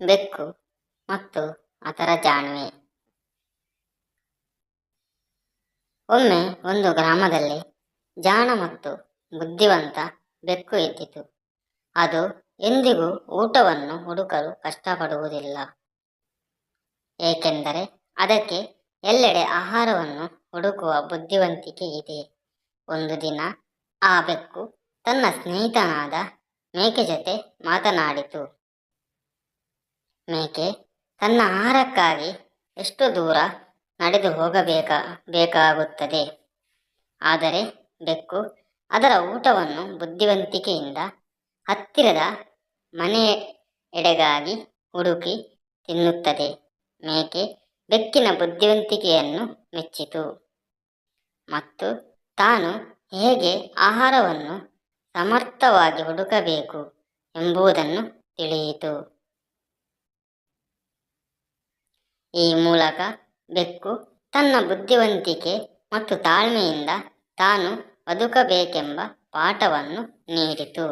ಬೆಕ್ಕು ಮತ್ತು ಅದರ ಜಾಣ್ಮೆ. ಒಮ್ಮೆ ಒಂದು ಗ್ರಾಮದಲ್ಲಿ ಜಾಣ ಮತ್ತು ಬುದ್ಧಿವಂತ ಬೆಕ್ಕು ಇದ್ದಿತು. ಅದು ಎಂದಿಗೂ ಊಟವನ್ನು ಹುಡುಕಲು ಕಷ್ಟಪಡುವುದಿಲ್ಲ. ಏಕೆಂದರೆ ಅದಕ್ಕೆ ಎಲ್ಲೆಡೆ ಆಹಾರವನ್ನು ಹುಡುಕುವ ಬುದ್ಧಿವಂತಿಕೆ ಇದೆ. ಒಂದು ದಿನ ಆ ಬೆಕ್ಕು ತನ್ನ ಸ್ನೇಹಿತನಾದ ಮೇಕೆ ಜೊತೆ ಮಾತನಾಡಿತು. ಮೇಕೆ, ತನ್ನ ಆಹಾರಕ್ಕಾಗಿ ಎಷ್ಟು ದೂರ ನಡೆದು ಹೋಗಬೇಕ, ಬೇಕಾಗುತ್ತದೆ. ಆದರೆ ಬೆಕ್ಕು ಅದರ ಊಟವನ್ನು ಬುದ್ಧಿವಂತಿಕೆಯಿಂದ ಹತ್ತಿರದ ಮನೆ ಎಡೆಗಾಗಿ ಹುಡುಕಿ ತಿನ್ನುತ್ತದೆ. ಮೇಕೆ ಬೆಕ್ಕಿನ ಬುದ್ಧಿವಂತಿಕೆಯನ್ನು ಮೆಚ್ಚಿತು. ಮತ್ತು ತಾನು ಹೇಗೆ ಆಹಾರವನ್ನು ಸಮರ್ಥವಾಗಿ ಹುಡುಕಬೇಕು ಎಂಬುದನ್ನು ತಿಳಿಯಿತು. ಈ ಮೂಲಕ ಬೆಕ್ಕು ತನ್ನ ಬುದ್ಧಿವಂತಿಕೆ ಮತ್ತು ತಾಳ್ಮೆಯಿಂದ ತಾನು ಬದುಕಬೇಕೆಂಬ ಪಾಠವನ್ನು ನೀಡಿತು.